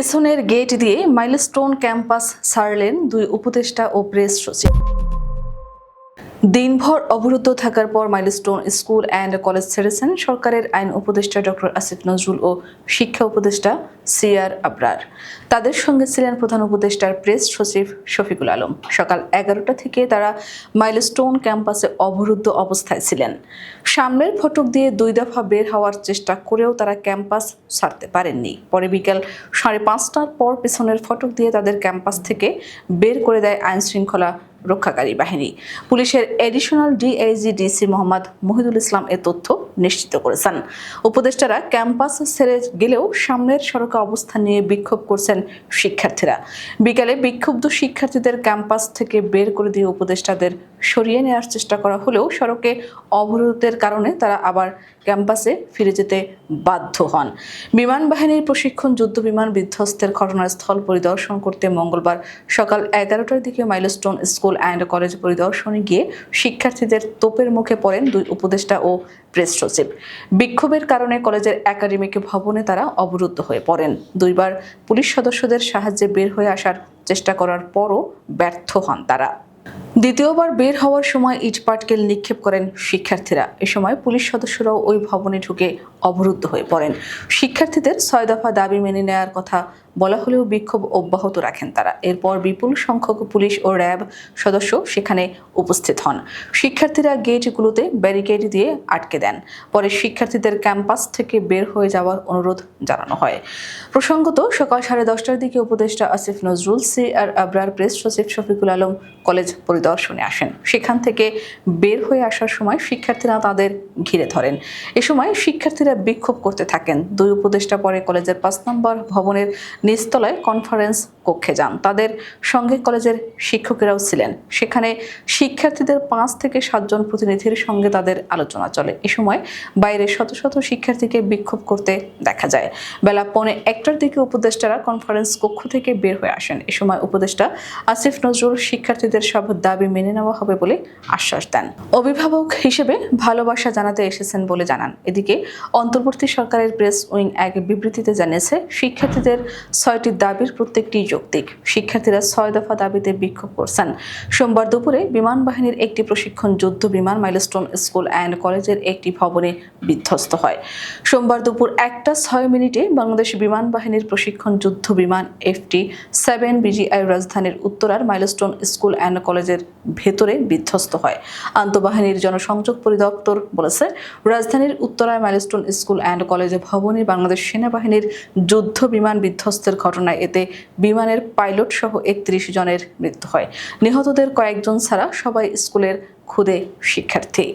পেছনের গেট দিয়ে milestone campus সারলেন দুই উপদেষ্টা ও প্রেস সচিব। দিনভর অবরুদ্ধ থাকার পর মাইলস্টোন স্কুল অ্যান্ড কলেজ ছেড়েছেন সরকারের আইন উপদেষ্টা ডক্টর আসিফ নজরুল ও শিক্ষা উপদেষ্টা সিআর আবরার। তাদের সঙ্গে ছিলেন প্রধান উপদেষ্টার প্রেস সচিব শফিকুল আলম। সকাল এগারোটা থেকে তারা মাইলস্টোন ক্যাম্পাসে অবরুদ্ধ অবস্থায় ছিলেন। সামনের ফটক দিয়ে দুই দফা বের হওয়ার চেষ্টা করেও তারা ক্যাম্পাস ছাড়তে পারেননি। পরে বিকেল সাড়ে পাঁচটার পর পেছনের ফটক দিয়ে তাদের ক্যাম্পাস থেকে বের করে দেয় আইন শৃঙ্খলা রক্ষাকারী বাহিনী। পুলিশের additional DIG DC Mohammad Mohidul Islam এ তথ্য নিশ্চিত করেছেন। উপদেষ্টারা ক্যাম্পাস ছেড়ে গেলেও সামনের সড়কে অবস্থান নিয়ে বিক্ষোভ করছেন শিক্ষার্থীরা। বিকালে বিক্ষুব্ধ শিক্ষার্থীদের ক্যাম্পাস থেকে বের করে দিয়ে উপদেষ্টাদের সরিয়ে নেওয়ার চেষ্টা করা হলেও সড়কে অবরোধের কারণে তারা আবার ক্যাম্পাসে ফিরে যেতে বাধ্য হন। বিমান বাহিনীর প্রশিক্ষণ, যুদ্ধ বিমান বিধ্বস্তের ঘটনাস্থল পরিদর্শন করতে মঙ্গলবার সকাল এগারোটার দিকে মাইলস্টোন স্কুল অ্যান্ড কলেজ পরিদর্শনে গিয়ে শিক্ষার্থীদের তোপের মুখে পড়েন দুই উপদেষ্টা ও প্রেস সচিব বিক্ষোভের কারণে কলেজের একাডেমিক ভবনে তারা অবরুদ্ধ হয়ে পড়েন। দুইবার পুলিশ সদস্যদের সাহায্যে বের হয়ে আসার চেষ্টা করার পরও ব্যর্থ হন তারা। দ্বিতীয়বার বের হওয়ার সময় ইটপাটকেল নিক্ষেপ করেন শিক্ষার্থীরা। এ সময় পুলিশ সদস্যরাও ওই ভবনে ঢুকে অবরুদ্ধ হয়ে পড়েন। শিক্ষার্থীদের ছয় দফা দাবি মেনে নেওয়ার কথা বলা হলেও বিক্ষোভ অব্যাহত রাখেন তারা। এরপর বিপুল সংখ্যক পুলিশ ও র্যাব সদস্য সেখানে উপস্থিত হন। শিক্ষার্থীরা গেটগুলোতে ব্যারিকেড দিয়ে আটকে দেন। পরে শিক্ষার্থীদের ক্যাম্পাস থেকে বের হয়ে যাওয়ার অনুরোধ জানানো হয়। প্রসঙ্গত, সকাল সাড়ে দশটার দিকে উপদেষ্টা Asif Nazrul, C R Abrar, press সচিব শফিকুল আলম কলেজ পরিদর্শনে আসেন। সেখান থেকে বের হয়ে আসার সময় শিক্ষার্থীরা তাদের ঘিরে ধরেন। এ সময় শিক্ষার্থীরা বিক্ষোভ করতে থাকেন। দুই উপদেষ্টা পরে কলেজের পাঁচ নম্বর ভবনের নিচতলায় কনফারেন্স কক্ষে যান। তাদের সঙ্গে কলেজের শিক্ষকেরাও ছিলেন। সেখানে শিক্ষার্থীদের পাঁচ থেকে সাতজন প্রতিনিধির সঙ্গে তাদের আলোচনা চলে। এ সময় বাইরে শত শত শিক্ষার্থীকে বিক্ষোভ করতে দেখা যায়। বেলা পৌনে একটার দিকে উপদেষ্টারা কনফারেন্স কক্ষ থেকে বের হয়ে আসেন। এ সময় উপদেষ্টা আসিফ নজরুল শিক্ষার্থীদের সব দাবি মেনে নেওয়া হবে বলে আশ্বাস দেন। অভিভাবক হিসেবে ভালোবাসা জানাতে এসেছেন বলে জানান। এদিকে অন্তর্বর্তী সরকারের প্রেস উইং এক বিবৃতিতে জানিয়েছে, শিক্ষার্থীদের ছয়টি দাবির প্রত্যেকটি যৌক্তিক। শিক্ষার্থীরা ছয় দফা দাবিতে বিক্ষোভ করছেন। সোমবার দুপুরে বিমান বাহিনীর একটি প্রশিক্ষণ যুদ্ধ বিমান মাইলস্টোন স্কুল অ্যান্ড কলেজের একটি ভবনে বিধ্বস্ত হয়। সোমবার দুপুর একটা ছয় মিনিটে বাংলাদেশ বিমান বাহিনীর প্রশিক্ষণ যুদ্ধ বিমান এফটি সেভেন বিজিআই রাজধানীর উত্তরার মাইলস্টোন স্কুল অ্যান্ড কলেজের ভেতরে বিধ্বস্ত হয়। আন্তঃবাহিনীর জনসংযোগ পরিদপ্তর বলেছে, রাজধানীর উত্তরায় মাইলস্টোন স্কুল অ্যান্ড কলেজ ভবনে বাংলাদেশ সেনাবাহিনীর যুদ্ধ বিমান বিধ্বস্তের ঘটনায় এতে বিমানের পাইলট সহ একত্রিশ জনের মৃত্যু হয়। নিহতদের কয়েকজন ছাড়া সবাই স্কুলের খুদে শিক্ষার্থী।